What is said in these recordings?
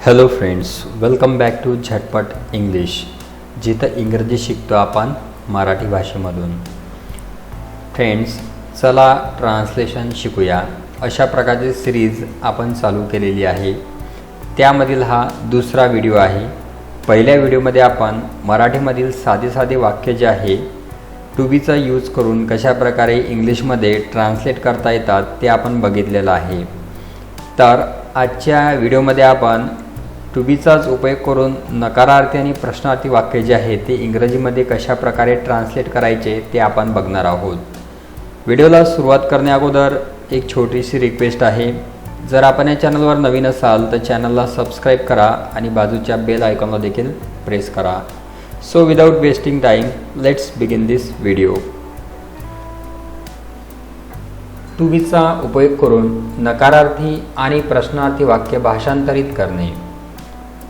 Hello friends welcome back to Zatpat English जिथं इंग्रजी शिकतो आपण मराठी भाषेमधून. फ्रेंड्स चला ट्रान्सलेशन शिकूया. अशा प्रकारची सिरीज आपण चालू केलेली आहे. त्यामधील हा दुसरा व्हिडिओ आहे. पहिल्या व्हिडिओमध्ये आपण मराठीमधील साधे साधे वाक्य जे आहे टू बीचा यूज करून कशाप्रकारे इंग्लिशमध्ये ट्रान्सलेट करता येतात ते आपण बघितलेलं आहे. तर आजच्या व्हिडिओमध्ये आपण टू बीचाच उपयोग करून नकारार्थी आणि प्रश्नार्थी वाक्य जे आहे ते इंग्रजीमध्ये कशाप्रकारे ट्रान्सलेट करायचे ते आपण बघणार आहोत. व्हिडिओला सुरुवात करण्याअगोदर एक छोटीशी रिक्वेस्ट आहे. जर आपण या चॅनलवर नवीन असाल तर चॅनलला सबस्क्राईब करा आणि बाजूच्या बेल आयकॉनला देखील प्रेस करा. So without wasting time let's begin this video to बीचा उपयोग करून नकारार्थी आणि प्रश्नार्थी वाक्य भाषांतरित करणे.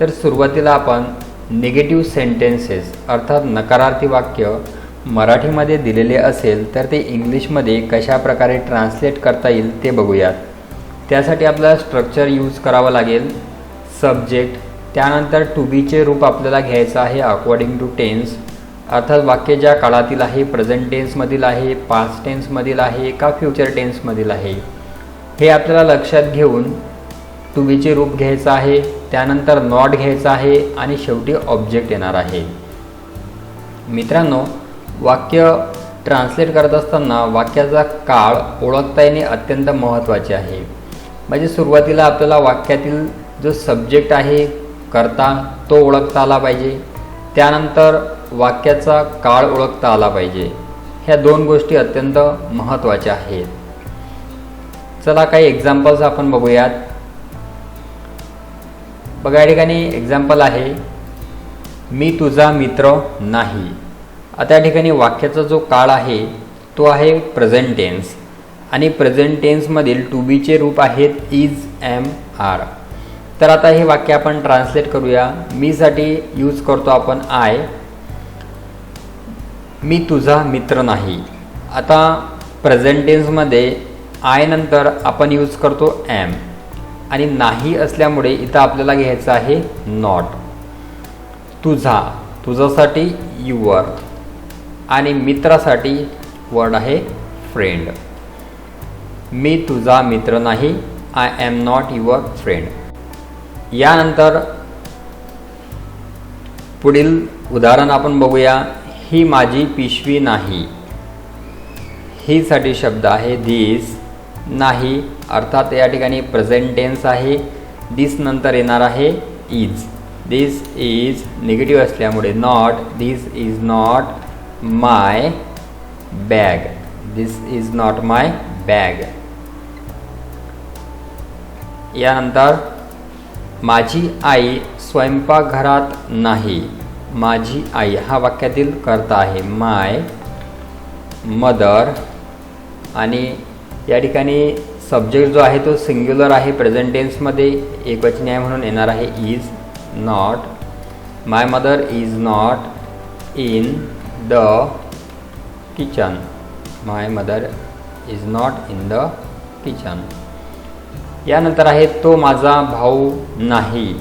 तर सुरुवातीला आपण निगेटिव्ह सेंटेन्सेस अर्थात नकारार्थी वाक्य मराठीमध्ये दिलेले असेल तर ते इंग्लिशमध्ये कशा प्रकारे ट्रान्सलेट करता येईल ते बघूयात. त्यासाठी आपल्याला स्ट्रक्चर यूज करावं लागेल. सब्जेक्ट त्यानंतर टू बीचे रूप आपल्याला घ्यायचं आहे अकॉर्डिंग टू टेन्स अर्थात वाक्य ज्या काळातील आहे प्रेझेंट टेन्समधील आहे पास्ट टेन्समधील आहे का फ्युचर टेन्समधील आहे. हे आपल्याला लक्षात घेऊन टू रूप घ्यायचं आहे त्यानंतर नॉट घ्यायचं आहे आणि शेवटी ऑब्जेक्ट येणार आहे. मित्रांनो वाक्य ट्रान्सलेट करत असताना वाक्याचा काळ ओळखता येणे अत्यंत महत्त्वाचे आहे. म्हणजे सुरुवातीला आपल्याला वाक्यातील जो सब्जेक्ट आहे करता तो ओळखता आला पाहिजे. त्यानंतर वाक्याचा काळ ओळखता आला पाहिजे. ह्या दोन गोष्टी अत्यंत महत्त्वाच्या आहेत. चला काही एक्झाम्पल्स आपण बघूयात. बघा या ठिकाणी एक्झाम्पल आहे मी तुझा मित्र नाही. आता या ठिकाणी वाक्याचा जो काळ आहे तो आहे प्रेझेंट टेन्स आणि प्रेझेंट टेन्समधील टू बीचे रूप आहेत इज एम आर तर आता हे वाक्य आपण ट्रान्सलेट करूया. मीसाठी यूज करतो आपण आय मी तुझा मित्र नाही. आता प्रेझेंट टेन्समध्ये आय नंतर आपण यूज करतो एम आणि नाही असल्यामुळे इथं आपल्याला घ्यायचं आहे नॉट तुझा तुझ्यासाठी युअर आणि मित्रासाठी वर्ड आहे फ्रेंड मी तुझा मित्र नाही I am not your friend यानंतर पुढील उदाहरण आपण बघूया. ही माझी पिशवी नाही. ही साठी शब्द आहे दिस नाही. अर्थात या ठिकाणी प्रेझेंट टेन्स आहे. दिस नंतर येणार आहे इज दिस इज निगेटिव्ह असल्यामुळे not this is not my bag this is not my bag यानंतर माझी आई स्वयंपाकघरात नाही. माझी आई हा वाक्यातील कर्ता आहे. माय मदर आणि या ठिकाणी सब्जेक्ट जो आहे तो सिंग्युलर आहे. प्रेझेंट टेन्समध्ये एकवचनी आहे म्हणून येणार आहे. Is not my mother is not in the kitchen my mother is not in the kitchen यानंतर आहे तो माझा भाऊ नाही.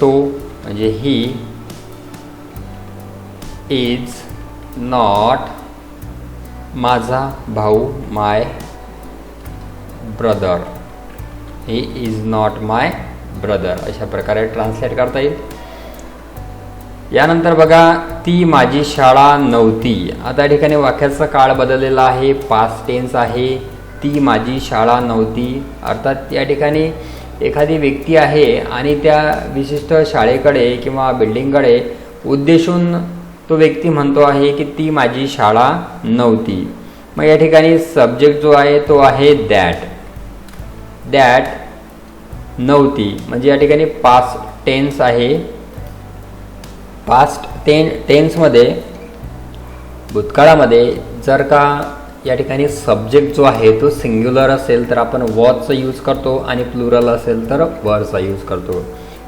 तो म्हणजे ही इज नॉट माझा भाऊ my brother he is not my brother अशा प्रकारे ट्रान्सलेट करता येईल. यानंतर बघा ती माझी शाळा नव्हती. आता ठिकाणी वाक्याचा काळ बदललेला आहे. पाच टेन्स आहे. ती माझी शाळा नव्हती. अर्थात या ठिकाणी एखादी व्यक्ती आहे आणि त्या विशिष्ट शाळेकडे किंवा बिल्डिंगकडे उद्देशून तो व्यक्ती म्हणतो आहे की ती माझी शाळा नव्हती. मग या ठिकाणी सब्जेक्ट जो आहे तो आहे दॅट दॅट नव्हती. म्हणजे या ठिकाणी पास्ट टेन्स आहे. पास्ट टेन टेन्समध्ये भूतकाळामध्ये जर का या ठिकाणी सब्जेक्ट जो आहे तो सिंग्युलर असेल तर आपण वॉचचा यूज करतो आणि प्लुरल असेल तर वरचा यूज करतो.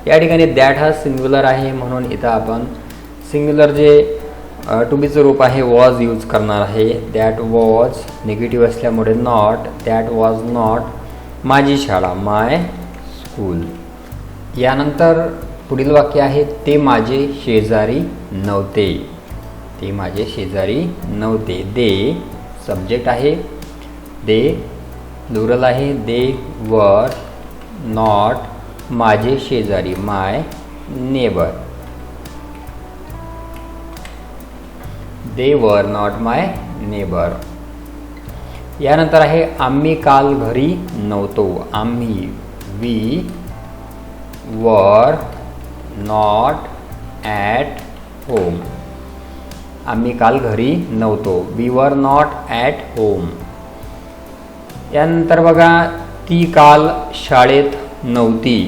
या ठिकाणी दॅट हा सिंग्युलर आहे म्हणून इथं आपण सिंग्युलर जे टू बीचं रूप आहे वॉज यूज करणार आहे. दॅट वॉज निगेटिव्ह असल्यामुळे नॉट दॅट वॉज नॉट माझी शाळा माय स्कूल यानंतर पुढील वाक्य आहे ते माझे शेजारी नव्हते. ते माझे शेजारी नव्हते. दे सब्जेक्ट आहे. दे प्लुरल आहे. दे वर नॉट माझे शेजारी माय neighbour they were not my neighbour यानंतर आहे आम्ही काल घरी नव्हतो. आम्ही we were not at home आम्ही काल घरी नव्हतो. We were not at home यानंतर बघा ती काल शाळेत नव्हती.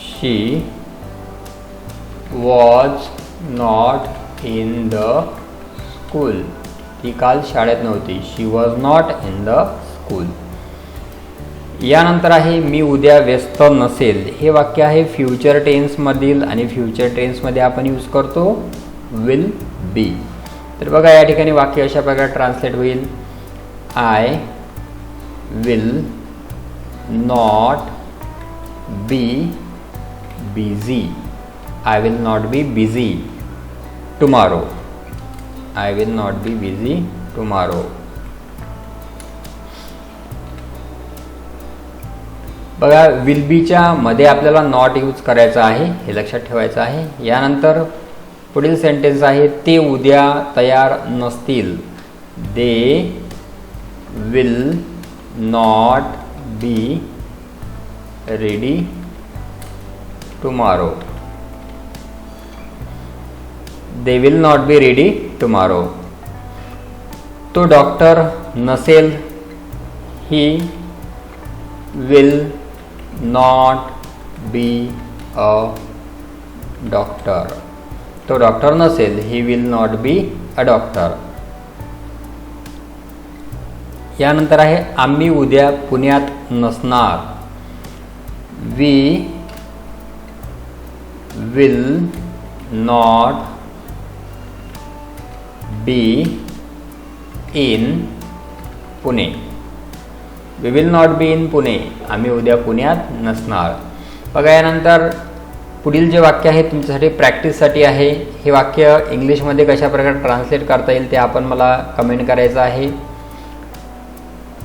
She was not in the school ती काल शाळेत नव्हती. She was not in the school यानंतर आहे मी उद्या व्यस्त नसेल. हे वाक्य आहे फ्युचर टेन्समधील आणि फ्युचर टेन्समध्ये आपण यूज करतो विल बी तर बघा या ठिकाणी वाक्य अशा प्रकारे ट्रान्सलेट होईल. I will not be busy I will not be busy tomorrow I will not be busy tomorrow बघा विल बीच्या मध्ये आपल्याला नॉट यूज करायचं आहे हे लक्षात ठेवायचं आहे. यानंतर पुढील सेंटेन्स आहे ते उद्या तयार नसतील. They will not be ready tomorrow they will not be ready tomorrow तो डॉक्टर नसेल he will not be a doctor तो डॉक्टर नसेल he will not be a doctor यानंतर आहे, आम्ही उद्या पुण्यात नसणार. We will not be in Pune we will not be in Pune आम्ही उद्या पुण्यात नसणार. बघा यानंतर पुढील जे वाक्य आहे तुमच्यासाठी प्रॅक्टिससाठी आहे. हे वाक्य इंग्लिशमध्ये कशा प्रकारे ट्रान्सलेट करता येईल ते आपण मला कमेंट करायचं आहे.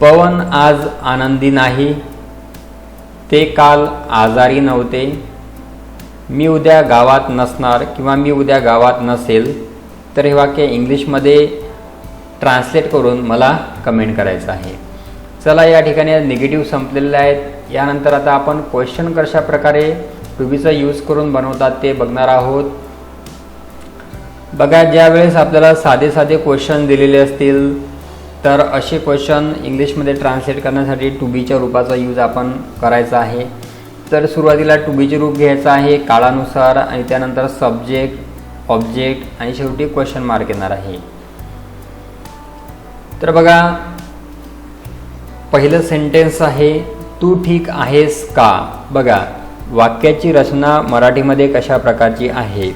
पवन आज आनंदी नाही. ते काल आजारी नव्हते. मी उद्या गावात नसणार किंवा मी उद्या गावात नसेल. तर हे वाक्य इंग्लिशमध्ये ट्रान्सलेट करून मला कमेंट करायचं आहे. चला या ठिकाणी निगेटिव्ह संपलेले आहेत. यानंतर आता आपण क्वेश्चन कशा प्रकारे टूबीचा यूज करून बनवतात ते बघणार आहोत. बघा ज्या वेळेस आपल्याला साधे साधे क्वेश्चन दिलेले असतील तर असे क्वेश्चन इंग्लिशमध्ये ट्रान्सलेट करण्यासाठी टू बीच्या रूपाचा यूज आपण करायचा आहे. तर सुरुवातीला टू बीचे रूप घ्यायचं आहे काळानुसार आणि त्यानंतर सब्जेक्ट ऑब्जेक्ट आणि शेवटी क्वेश्चन मार्क येणार आहे. तर बघा पहिलं सेंटेन्स आहे तू ठीक आहेस का? बघा वाक्याची रचना मराठीमध्ये कशा प्रकारची आहे?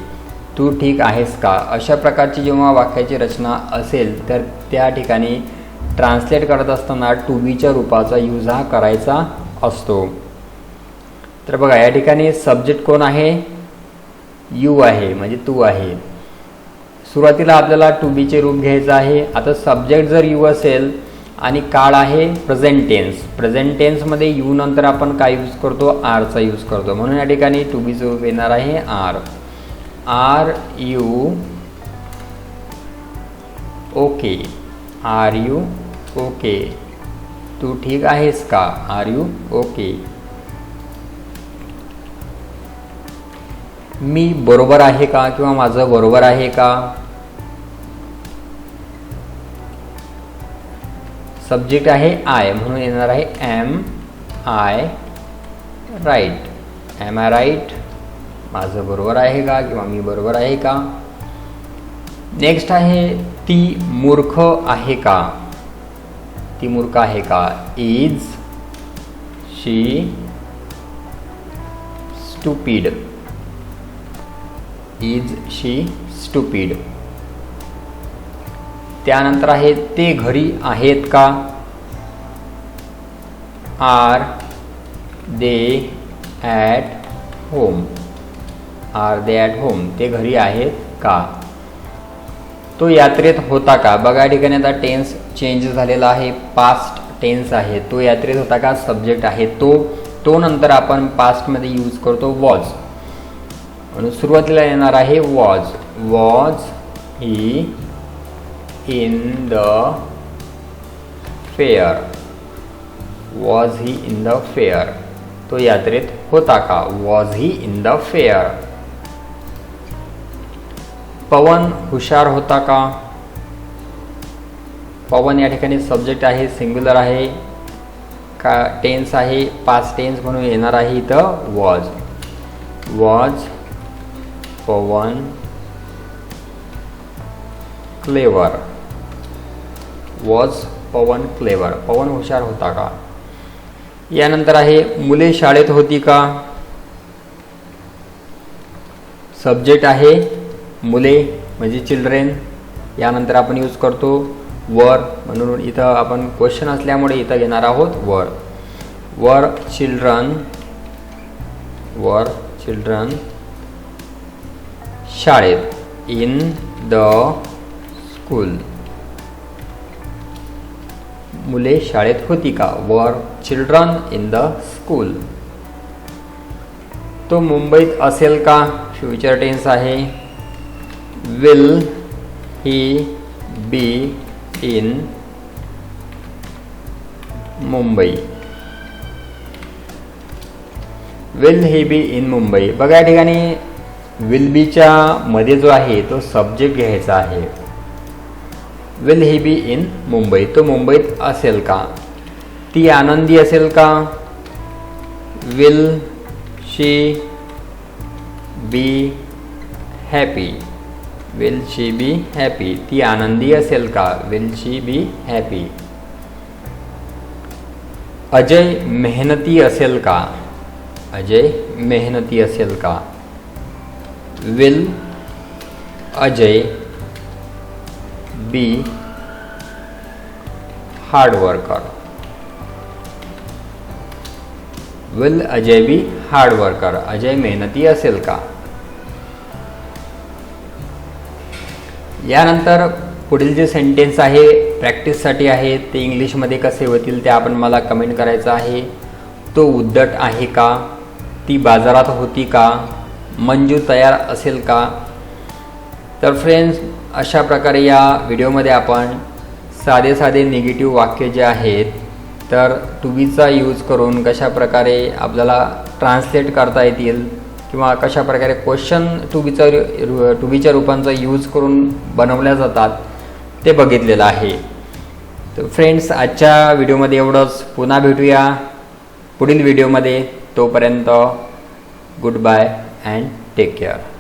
तू ठीक आहेस का? अशा प्रकारची जेव्हा वाक्याची रचना असेल तर त्या ठिकाणी ट्रान्सलेट करत असताना टू बीच्या रूपाचा यूज हा करायचा असतो. तर बघा या ठिकाणी सब्जेक्ट कोण आहे? यू आहे म्हणजे तू आहे. सुरुवातीला आपल्याला टू बीचे रूप घ्यायचं आहे. आता सब्जेक्ट जर यू असेल आणि काळ आहे प्रेझेंट टेन्स प्रेझेंट टेन्समध्ये यू नंतर आपण काय यूज करतो? आरचा यूज करतो. म्हणून या ठिकाणी टू बीचं रूप येणार आहे are are you okay are you okay तू ठीक आहेस का? आर यू ओके मी बरोबर आहे का किंवा माझं बरोबर आहे का? सब्जेक्ट आहे आय म्हणून येणार आहे am I right am I right माझं बरोबर आहे का किंवा मी बरोबर आहे का? नेक्स्ट आहे, ती मूर्ख आहे का? ती मूर्ख आहे का? Is she stupid is she stupid त्यानंतर आहे ते घरी आहेत का? Are they at home are they at home ते घरी आहेत का? तो यात्रेत होता का? बघा या ठिकाणी आता टेन्स चेंज झालेला आहे. पास्ट टेन्स आहे. तो यात्रेत होता का? सब्जेक्ट आहे. तो तो नंतर आपण पास्टमध्ये यूज करतो वॉज म्हणून सुरुवातीला येणार आहे was. Was he in the fair. Was he in the fair. तो यात्रेत होता का? Was he in the fair. Pawan हुशार होता का? पवन या ठिकाणी सब्जेक्ट आहे सिंग्युलर आहे. का टेन्स आहे पाच टेन्स म्हणून येणार आहे इथं was. Was Pawan clever. Was Pawan clever. Pawan हुशार होता का? यानंतर आहे मुले शाळेत होती का? सब्जेक्ट आहे मुले म्हणजे चिल्ड्रेन यानंतर आपण यूज करतो वर. म्हणून इथं आपण क्वेश्चन असल्यामुळे इथं घेणार आहोत वर. वर चिल्ड्रन वर चिल्ड्रन शाळेत इन द स्कूल. मुले शाळेत होती का? Were children in the school तो मुंबईत असेल का? फ्युचर टेन्स आहे. Will he be in Mumbai? Will he be in Mumbai? बघा या ठिकाणी विल बीच्या मध्ये जो आहे तो सब्जेक्ट घ्यायचा आहे. Will he be in Mumbai तो मुंबईत असेल का? ती आनंदी असेल का? Will she be happy will she be happy ती आनंदी असेल का? Will she be happy Ajay मेहनती असेल का? अजय मेहनती असेल का? Will Ajay be hard worker? Will Ajay be hard worker Ajay मेहनती असेल का? यानंतर पुढील जे सेंटेन्स आहे प्रॅक्टिससाठी आहे ते इंग्लिशमध्ये कसे होतील ते आपण मला कमेंट करायचं आहे. तो उद्धट आहे का? ती बाजारात होती का? मंजू तयार असेल का? तर फ्रेंड्स अशा प्रकारे या व्हिडिओमध्ये आपण साधे साधे निगेटिव्ह वाक्य जे आहेत तर टू बीचा यूज करून कशा प्रकारे आपल्याला ट्रान्सलेट करता येतील किंवा कशा प्रकारे क्वेश्चन टू बीचा टू बीच्या रूपांचा यूज करून बनवल्या जातात ते बघितलेलं आहे. तर फ्रेंड्स आजच्या व्हिडिओमध्ये एवढंच. पुन्हा भेटूया पुढील व्हिडिओमध्ये तोपर्यंत good bye and take care.